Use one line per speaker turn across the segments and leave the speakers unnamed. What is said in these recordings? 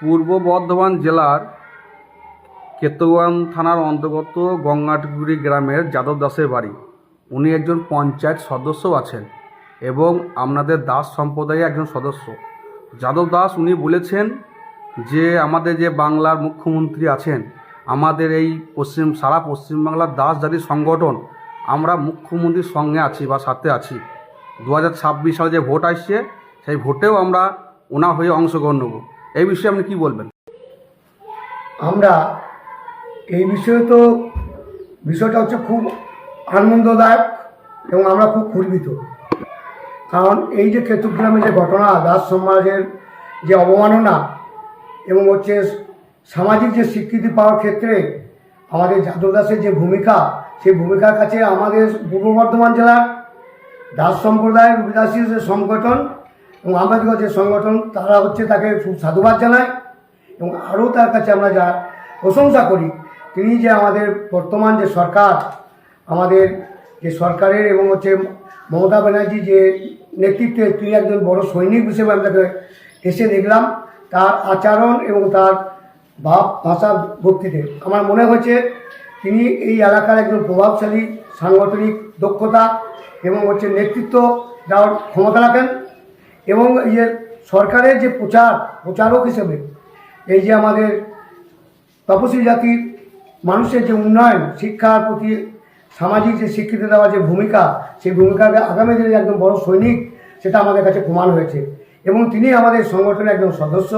পূর্ব বর্ধমান জেলার কেতোয়ান থানার অন্তর্গত গঙ্গাটগুড়ি গ্রামের যাদব দাসের বাড়ি। উনি একজন পঞ্চায়েত সদস্য আছেন এবং আপনাদের দাস সম্প্রদায়ের একজন সদস্য। যাদব দাস, উনি বলেছেন যে, আমাদের যে বাংলার মুখ্যমন্ত্রী আছেন, আমাদের এই পশ্চিম, সারা পশ্চিমবাংলার দাস জাতির সংগঠন, আমরা মুখ্যমন্ত্রীর সঙ্গে আছি বা সাথে আছি। দু হাজার ছাব্বিশ সালে যে ভোট আসছে, সেই ভোটেও আমরা ওনার হয়ে অংশগ্রহণ নেব। এই বিষয়ে আপনি কি বলবেন?
আমরা এই বিষয়ে তো বিষয়টা হচ্ছে খুব আনন্দদায়ক এবং আমরা খুব গর্বিত কারণ এই যে কেতুগ্রামে যে ঘটনা, দাস সমাজের যে অবমাননা এবং হচ্ছে সামাজিক যে স্বীকৃতি পাওয়ার ক্ষেত্রে আমাদের যাদব দাসের যে ভূমিকা, সেই ভূমিকার কাছে আমাদের পূর্ব বর্ধমান জেলার দাস সম্প্রদায়ের অভিবাসী যে সংগঠন এবং আম্বেদকর যে সংগঠন, তারা হচ্ছে তাকে সাধুবাদ জানায় এবং আরও তার কাছে আমরা যা প্রশংসা করি, তিনি যে আমাদের বর্তমান যে সরকার, আমাদের যে সরকারের এবং হচ্ছে মমতা ব্যানার্জি যে নেতৃত্বে তিনি একজন বড় সৈনিক হিসেবে আমরা এসে দেখলাম, তার আচরণ এবং তার ভাব ভাষা ভক্তিতে। আমার মনে হচ্ছে তিনি এই এলাকার একজন প্রভাবশালী সাংগঠনিক দক্ষতা এবং হচ্ছে নেতৃত্ব দেওয়ার ক্ষমতা রাখেন। এবং এই যে সরকারের যে প্রচার, প্রচারক হিসেবে, এই যে আমাদের তপশিল জাতির মানুষের যে উন্নয়ন, শিক্ষার প্রতি সামাজিক যে স্বীকৃতি দেওয়ার যে ভূমিকা, সেই ভূমিকাকে আগামী দিনে একজন বড় সৈনিক, সেটা আমাদের কাছে প্রমাণ হয়েছে। এবং তিনি আমাদের সংগঠনের একজন সদস্য।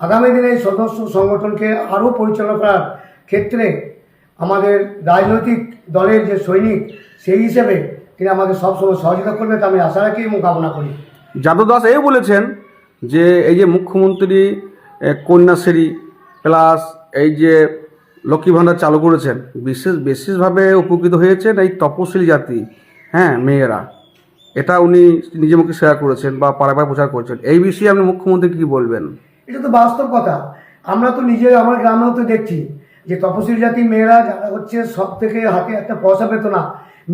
আগামী দিনে এই সদস্য সংগঠনকে আরও পরিচালনা করার ক্ষেত্রে আমাদের রাজনৈতিক দলের যে সৈনিক, সেই হিসেবে তিনি আমাদের সবসময় সহযোগিতা করবে তা আমি আশা রাখি এবং কামনা করি।
যাদব দাস এই বলেছেন যে এই যে মুখ্যমন্ত্রী কন্যাশ্রী প্লাস এই যে লক্ষ্মী ভাণ্ডার চালু করেছেন, বিশেষ, বিশেষভাবে উপকৃত হয়েছেন এই তপশিলি জাতি হ্যাঁ মেয়েরা। এটা উনি নিজে মুখে শেয়ার করেছেন বা পাড়ায় প্রচার করেছেন। এই বিষয়ে আপনি মুখ্যমন্ত্রী কী বলবেন?
এটা তো বাস্তব কথা। আমরা তো নিজে আমার গ্রামেও তো দেখছি যে তপশিল জাতি মেয়েরা যারা হচ্ছে সব থেকে হাতে একটা পয়সা পেত না।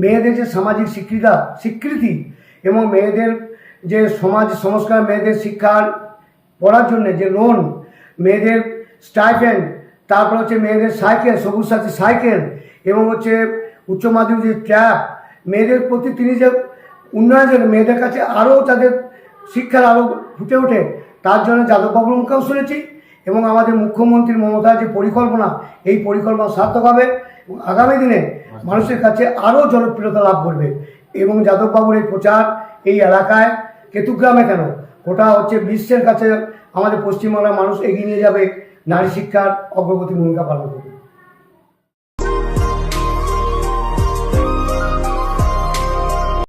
মেয়েদের যে সামাজিক স্বীকৃতা স্বীকৃতি এবং মেয়েদের যে সমাজ সংস্কার, মেয়েদের শিক্ষার পড়ার জন্য যে লোন মেয়েদের স্টাইপেন্ড তারপর হচ্ছে মেয়েদের সাইকেল সবুজ সাথী সাইকেল এবং হচ্ছে উচ্চ মাধ্যমিক যে ট্যাব মেয়েদের প্রতি তিনি যে উন্নয়ন জন্য মেয়েদের কাছে আরও তাদের শিক্ষার আরও ফুটে ওঠে, তার জন্য যাদববাবুর মুখেও শুনেছি, এবং আমাদের মুখ্যমন্ত্রী মমতার যে পরিকল্পনা, এই পরিকল্পনা সার্থক হবে, এবং আগামী দিনে মানুষের কাছে আরও জনপ্রিয়তা লাভ করবে, এবং যাদববাবুর এই প্রচার এই এলাকায় কেতুগ্রামে কেন? ওটা হচ্ছে বিশ্বের কাছে আমাদের পশ্চিমবাংলার মানুষ এগিয়ে নিয়ে যাবে নারী শিক্ষার অগ্রগতি ভূমিকা পালন করবে